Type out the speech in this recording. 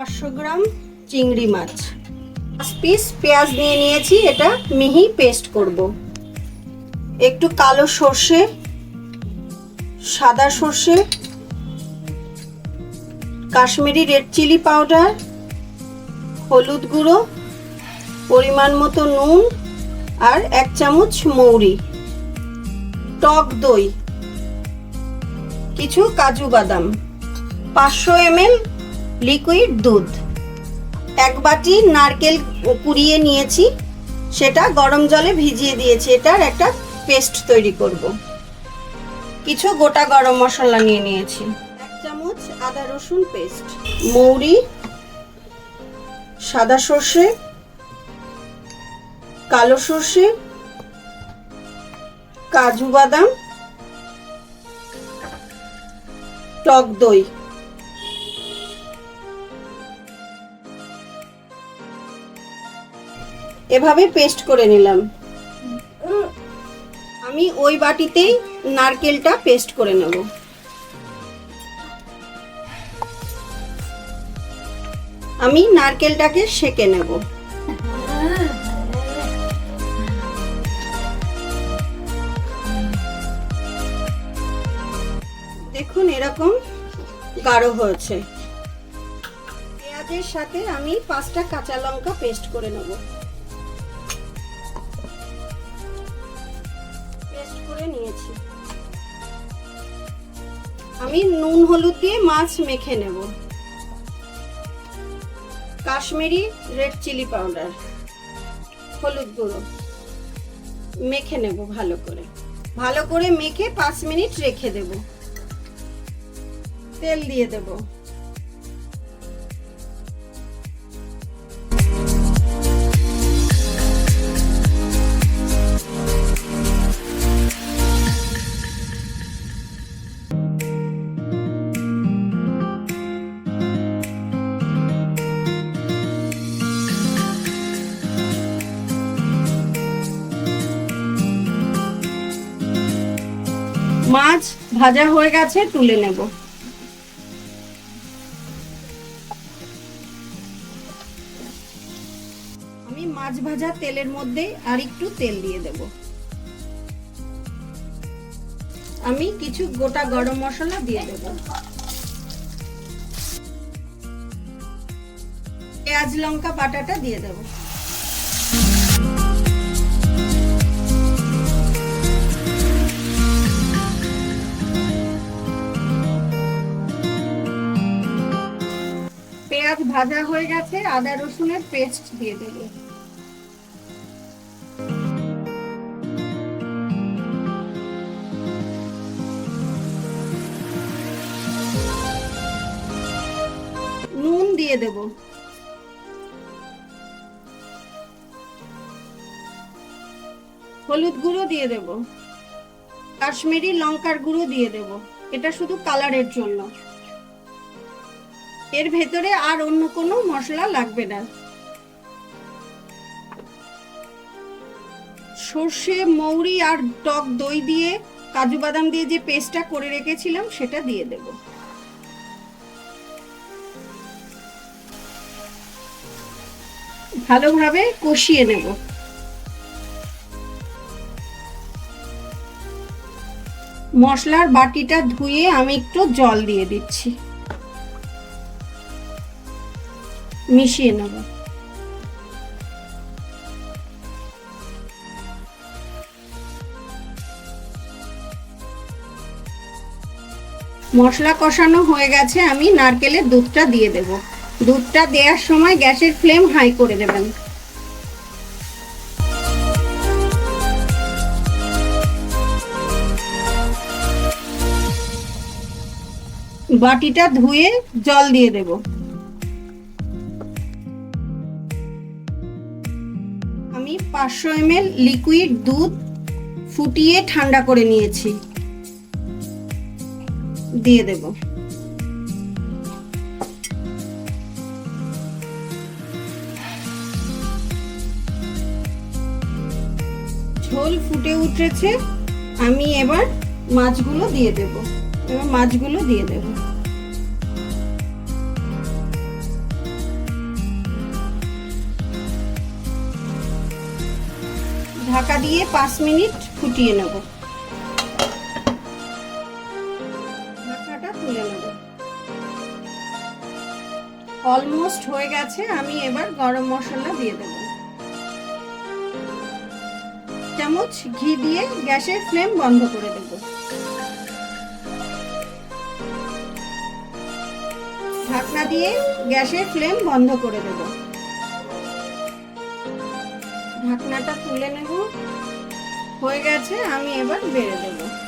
পাঁচশো গ্রাম চিংড়ি মাছ। পাঁচ পিস পেঁয়াজ নিয়ে নিয়েছি, এটা মিহি পেস্ট করব। একটু কালো সর্ষে, সাদা সর্ষে, কাশ্মীরি রেড চিলি পাউডার হলুদ গুঁড়ো, পরিমাণ মতো নুন আর এক চামচ মৌরি। টক দই, কিছু কাজু বাদাম। পাঁচশো এমএল লিকুইড দুধ। এক বাটি নারকেল কুড়িয়ে নিয়েছি, সেটা গরম জলে ভিজিয়ে দিয়েছি, এটার একটা পেস্ট তৈরি করব। কিছু গোটা গরম মশলা নিয়ে নিয়েছি, এক চামচ আদা রসুন পেস্ট, মৌরি, সাদা সর্ষে, কালো সর্ষে, কাজু বাদাম, টক দই। এভাবে পেস্ট করে নিলাম। আমি ওই বাটিতেই নারকেলটা পেস্ট করে নেব। আমি নারকেলটাকে সেকে নেব। দেখুন, এরকম গাঢ় হয়েছে। পেঁয়াজের সাথে আমি পাঁচটা কাঁচা লঙ্কা পেস্ট করে নেব। নিয়েছি। আমি নুন হলুদ দিয়ে মাছ মেখে নেব। কাশ্মীরি রেড চিলি পাউডার, হলুদ গুঁড়ো মেখে নেব ভালো করে। ভালো করে মেখে পাঁচ মিনিট রেখে দেব। তেল দিয়ে দেবো। মাছ ভাজা হয়ে গেছে, তুলে নেব। আমি মাছ ভাজা তেলের মধ্যে আর একটু তেল দিয়ে দেব। আমি কিছু গোটা গরম মশলা দিয়ে দেব। পেঁয়াজ, লঙ্কা, বাটাটা দিয়ে দেবো। ভাজা হয়ে গেছে, আদা রসুনের পেস্ট দিয়ে দেব। নুন দিয়ে দেব। হলুদ গুঁড়ো দিয়ে দেব। কাশ্মীরি লঙ্কার গুঁড়ো দিয়ে দেব। এটা শুধু কালারের জন্য। এর ভেতরে আর অন্য কোনো মশলা লাগবে না। সর্ষে, মৌরি আর টক দই দিয়ে কাজু বাদাম দিয়ে যে পেস্টটা করে রেখেছিলাম, সেটা দিয়ে দেব। ভালোভাবে কষিয়ে নেব। মশলার বাটিটা ধুয়ে আমি একটু জল দিয়ে দিচ্ছি। মিশিয়ে নেব। মশলা কষানো হয়ে গেছে, আমি নারকেলের দুধটা দিয়ে দেব। দুধটা দেওয়ার সময় গ্যাসের ফ্লেম হাই করে দেবেন বাটিটা ধুয়ে জল দিয়ে দেবো। আমি পাঁচশো এমএল লিকুইড দুধ ফুটিয়ে ঠান্ডা করে নিয়েছি। দিয়ে দেব। ঝোল ফুটে উঠেছে। আমি এবার মাছগুলো দিয়ে দেব। এবার মাছগুলো দিয়ে দেব। ঢাকা দিয়ে পাঁচ মিনিট ফুটিয়ে নেব। অলমোস্ট হয়ে গেছে, আমি এবার গরম মশলা দিয়ে দেব। চামচ ঘি দিয়ে গ্যাসের ফ্লেম বন্ধ করে দেব। ঢাকনা দিয়ে গ্যাসের ফ্লেম বন্ধ করে দেব। ঢাকনাটা তুলে নেব। হয়ে গেছে আমি এবার বেড়ে দেবো।